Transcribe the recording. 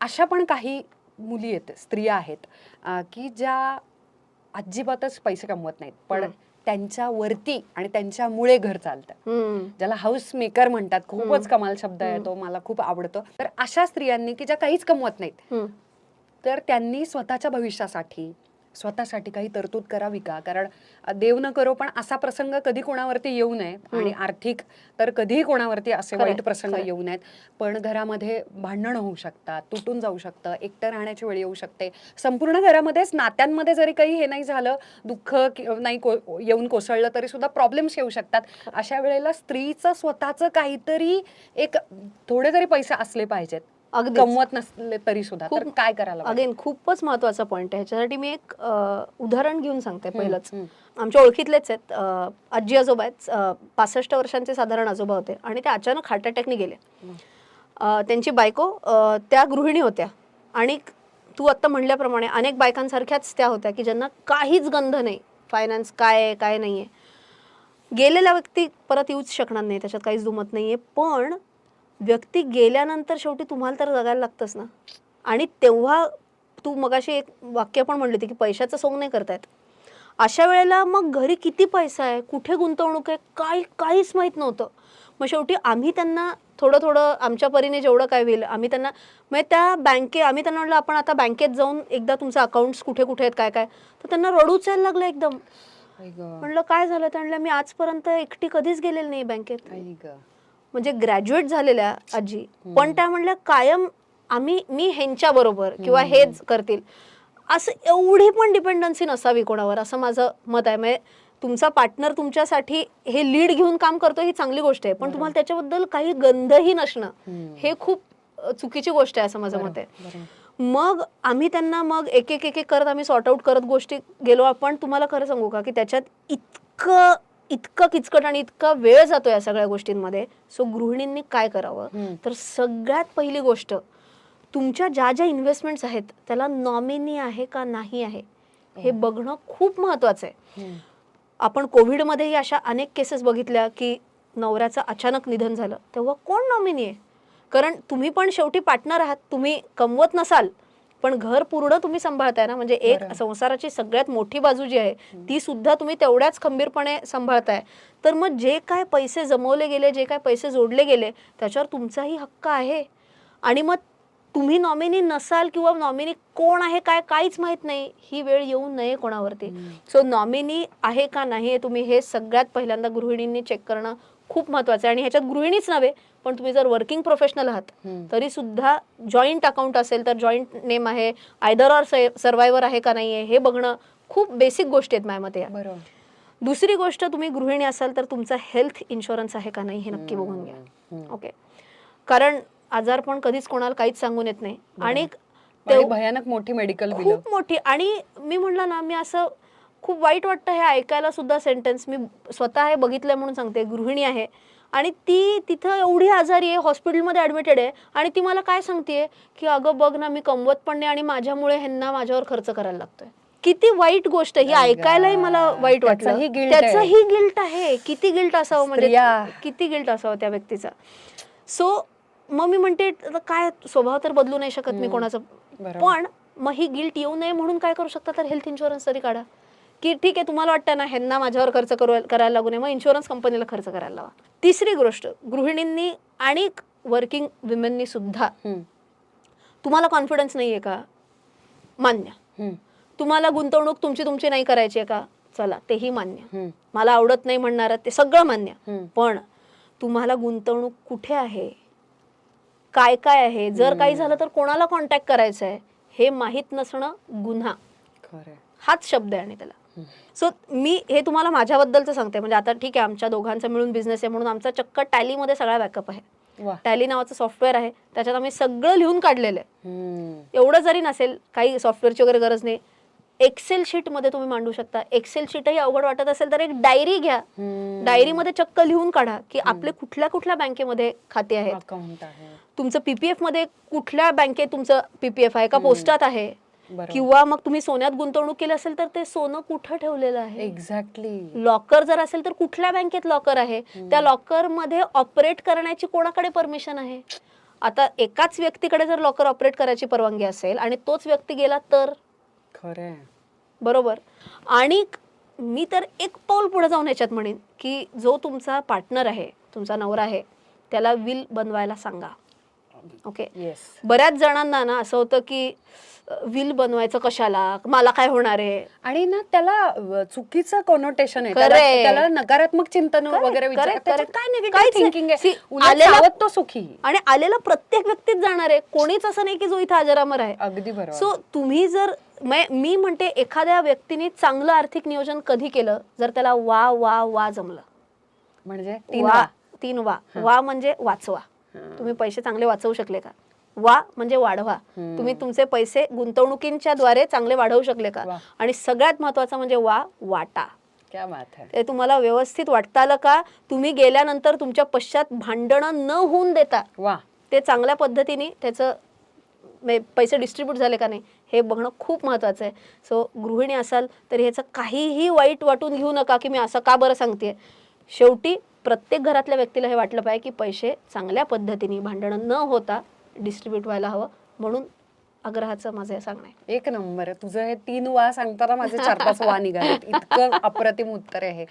अशा पण काही मुली आहेत स्त्रिया आहेत की ज्या अजिबातच पैसे कमवत नाहीत पण हम्म. त्यांच्या वरती आणि त्यांच्यामुळे घर चालतं. ज्याला हाऊस मेकर म्हणतात खूपच. कमाल शब्द आहे तो मला खूप आवडतो तर अशा स्त्रियांनी की ज्या काहीच कमवत नाहीत. तर त्यांनी स्वतःच्या भविष्यासाठी स्वतःसाठी काही तरतूद करावी का? कारण देव न करो पण असा प्रसंग कधी कोणावरती येऊ नये आणि आर्थिक तर कधीही कोणावरती असे वाईट प्रसंग. येऊ नयेत. पण घरामध्ये भांडणं होऊ शकतात तुटून जाऊ शकतं एकटं राहण्याची वेळ येऊ शकते. संपूर्ण घरामध्येच नात्यांमध्ये जरी काही हे नाही झालं दुःख नाही को- येऊन कोसळलं तरी सुद्धा प्रॉब्लेम्स येऊ शकतात. अशा वेळेला स्त्रीचं स्वतःचं काहीतरी एक थोडे जरी पैसे असले पाहिजेत. कमवत नसले तरी सुद्धा. तर खूप- काय करायला? अगेन खूपच महत्त्वाचा पॉईंट आहे. ह्याच्यासाठी मी एक उदाहरण घेऊन सांगते पहिलंच. आमच्या ओळखीतलेच आहेत. आजी आजोबा आहेत. पासष्ट वर्षांचे साधारण आजोबा होते आणि ते अचानक हार्ट अटॅकने गेले. त्यांची बायको त्या गृहिणी होत्या. आणि तू आत्ता म्हणल्याप्रमाणे अनेक बायकांसारख्याच त्या होत्या की ज्यांना काहीच गंध नाही. फायनान्स काय आहे काय नाही आहे गेलेला व्यक्ती परत येऊच शकणार नाही. त्याच्यात काहीच दुमत नाही आहे पण व्यक्ती गेल्यानंतर शेवटी तुम्हाला तर जगायला लागतंच ना. आणि तेव्हा तू मगाशी एक वाक्य पण म्हणली होती की पैशाचं सोंग नाही करतायत. अशा वेळेला मग घरी किती पैसा आहे? कुठे गुंतवणूक आहे? काय काहीच माहीत नव्हतं. मग शेवटी आम्ही त्यांना थोडं थोडं आमच्या परीने जेवढं काय होईल आम्ही त्यांना म्हणजे त्या बँके आम्ही त्यांना म्हटलं आपण आता बँकेत जाऊन एकदा तुमचं अकाउंट्स कुठे कुठे आहेत काय काय? तर त्यांना रडूच यायला लागलं एकदम. म्हणलं काय झालं? म्हणलं मी आजपर्यंत एकटी कधीच गेलेली नाही बँकेत. म्हणजे ग्रॅज्युएट झालेल्या आजी. पण त्या म्हणल्या कायम आम्ही मी ह्यांच्या बरोबर किंवा हेच करतील. असं एवढी पण डिपेंडन्सी नसावी कोणावर असं माझं मत आहे. म्हणजे तुमचा पार्टनर तुमच्यासाठी हे लीड घेऊन काम करतो ही चांगली गोष्ट आहे. पण तुम्हाला त्याच्याबद्दल काही गंधही नसणं. हे खूप चुकीची गोष्ट आहे असं माझं मत आहे. मग आम्ही त्यांना मग एक एक एक एक करत आम्ही सॉर्ट आऊट करत गोष्टी गेलो. आपण तुम्हाला खरं सांगू का की त्याच्यात इतकं इतकं किचकट आणि इतका वेळ जातो या सगळ्या गोष्टींमध्ये. सो गृहिणींनी काय करावं. तर सगळ्यात पहिली गोष्ट तुमच्या ज्या ज्या इन्व्हेस्टमेंट्स आहेत त्याला नॉमिनी आहे का नाही आहे हे बघणं खूप महत्वाचं आहे. आपण कोविडमध्येही अशा अनेक केसेस बघितल्या की नवऱ्याचं अचानक निधन झालं तेव्हा कोण नॉमिनी आहे? कारण तुम्ही पण शेवटी पार्टनर आहात तुम्ही कमवत नसाल पण घर पूर्ण तुम्ही सांभाळताय ना? म्हणजे एक. संसाराची सगळ्यात मोठी बाजू जी आहे ती सुद्धा तुम्ही तेवढ्याच खंबीरपणे सांभाळताय. तर मग जे काय पैसे जमवले गेले जे काय पैसे जोडले गेले त्याच्यावर तुमचाही हक्क आहे. आणि मग तुम्ही नॉमिनी नसाल किंवा नॉमिनी कोण आहे काय काहीच माहीत नाही ही वेळ येऊ नये कोणावरती. सो नॉमिनी आहे का नाही तुम्ही हे सगळ्यात पहिल्यांदा गृहिणींनी चेक करणं खूप महत्वाचं आहे. आणि ह्याच्यात गृहिणीच नव्हे पण तुम्ही जर वर्किंग प्रोफेशनल आहात. तरी सुद्धा जॉईंट अकाउंट असेल तर जॉईंट नेम आहे आयदर ऑर सर्वायवर आहे का नाही आहे हे बघणं खूप बेसिक गोष्टी आहेत माझ्या मते या बरोबर. दुसरी गोष्ट तुम्ही गृहिणी असाल तर तुमचा हेल्थ इन्शुरन्स आहे का नाही हे नक्की बघून घ्या. ओके कारण आजार पण कधीच कोणाला काहीच सांगून येत नाही. आणि भयानक मोठी मेडिकल खूप मोठी. आणि मी म्हणलं ना मी असं खूप वाईट वाटतं हे ऐकायला सुद्धा सेंटेन्स मी स्वतः हे बघितलंय म्हणून सांगते. गृहिणी आहे. आणि ती तिथं एवढी आजारी आहे हॉस्पिटलमध्ये ऍडमिटेड आहे. आणि ती मला काय सांगतेय? की अगं बघ ना मी कमवत पण नाही आणि माझ्यामुळे ह्यांना माझ्यावर खर्च करायला लागतोय. किती वाईट गोष्ट. ही ऐकायलाही. मला वाईट वाटलं. त्याचंही गिल्ट आहे. किती गिल्ट असावं म्हणजे. किती गिल्ट असावं त्या व्यक्तीचा. सो मग मी म्हणते काय? स्वभाव तर बदलू नाही शकत मी कोणाचं. पण मग ही गिल्ट येऊ नये म्हणून काय करू शकता? तर हेल्थ इन्शुरन्स तरी काढा. की ठीक आहे तुम्हाला वाटतं ना ह्यांना माझ्यावर खर्च करू करायला लागू नये मग इन्शुरन्स कंपनीला खर्च करायला लावा. तिसरी गोष्ट गृहिणींनी आणि वर्किंग विमेननी सुद्धा. तुम्हाला कॉन्फिडन्स नाही आहे का? मान्य. तुम्हाला गुंतवणूक तुमची तुमची नाही करायची आहे का? चला तेही मान्य. मला आवडत नाही म्हणणार ते सगळं मान्य. पण तुम्हाला गुंतवणूक कुठे आहे? काय काय आहे? जर काही झालं तर कोणाला कॉन्टॅक्ट करायचं आहे हे माहीत नसणं गुन्हा. हाच शब्द आहे आणि त्याला. सो मी हे तुम्हाला माझ्याबद्दलचं सांगते. म्हणजे आता ठीक आहे आमच्या दोघांचा मिळून बिझनेस आहे म्हणून आमचा चक्क टॅलीमध्ये सगळा बॅकअप आहे. टॅली नावाचं सॉफ्टवेअर आहे. त्याच्यात आम्ही सगळं लिहून काढलेलं आहे. एवढं जरी नसेल काही सॉफ्टवेअरची वगैरे गरज नाही. एक्सेल शीटमध्ये तुम्ही मांडू शकता. एक्सेल शीटही अवघड वाटत असेल तर एक डायरी घ्या. डायरीमध्ये चक्क लिहून काढा की आपले कुठल्या कुठल्या बँकेमध्ये खाते आहेत. तुमचं पीपीएफमध्ये कुठल्या बँकेत तुमचं पीपीएफ आहे? का पोस्टात आहे. किंवा मग तुम्ही सोन्यात गुंतवणूक केली असेल तर ते सोनं कुठं ठेवलेलं आहे? एक्झॅक्टली लॉकर जर असेल तर कुठल्या बँकेत लॉकर आहे? त्या लॉकरमध्ये ऑपरेट करण्याची कोणाकडे परमिशन आहे? आता एकाच व्यक्तीकडे जर लॉकर ऑपरेट करायची परवानगी असेल आणि तोच व्यक्ती गेला तर? खरंय. बरोबर. आणि मी तर एक पाऊल पुढे जाऊन याच्यात म्हणेन की जो तुमचा पार्टनर आहे तुमचा नवरा आहे त्याला विल बनवायला सांगा. ओके बऱ्याच जणांना ना असं होतं की विल बनवायचं कशाला? मला काय होणार आहे? आणि ना त्याला चुकीचं कॉनोटेशन आहे. त्याला नकारात्मक चिंतन वगैरे. काय. थिंकिंग आहे? तो सुखी. आणि आलेला प्रत्येक व्यक्तीच जाणार आहे. कोणीच असं नाही की जो इथे अजरामर आहे. अगदी बरोबर. सो तुम्ही जर मै- म्हणते एखाद्या व्यक्तीने चांगलं आर्थिक नियोजन कधी केलं जर त्याला वा वा वा जमलं? म्हणजे तीन वा. तीन वा. वा म्हणजे वाचवा. तुम्ही पैसे चांगले वाचवू शकले का? वा म्हणजे वाढवा. तुम्ही तुमचे पैसे गुंतवणुकींच्या द्वारे चांगले वाढवू शकले का. आणि सगळ्यात महत्वाचं म्हणजे वा वाटा. है. ते तुम्हाला व्यवस्थित वाटता आलं का? तुम्ही गेल्यानंतर तुमच्या पश्चात भांडणं न होऊन देता वा. ते चांगल्या पद्धतीने त्याचं पैसे डिस्ट्रीब्यूट झाले का नाही हे बघणं खूप महत्त्वाचं आहे. सो गृहिणी असाल तर ह्याचं काहीही वाईट वाटून घेऊ नका की मी असं का बरं सांगते शेवटी प्रत्येक घरातल्या व्यक्तीला हे वाटलं पाहिजे की पैसे चांगल्या पद्धतीने भांडणं न होता डिस्ट्रीब्यूट व्हायला हवं म्हणून आग्रहाचं माझं हे सांगणं आहे. एक नंबर तुझं हे तीन वा सांगताना माझे चार पाच वा निघाले इतकं अप्रतिम उत्तर आहे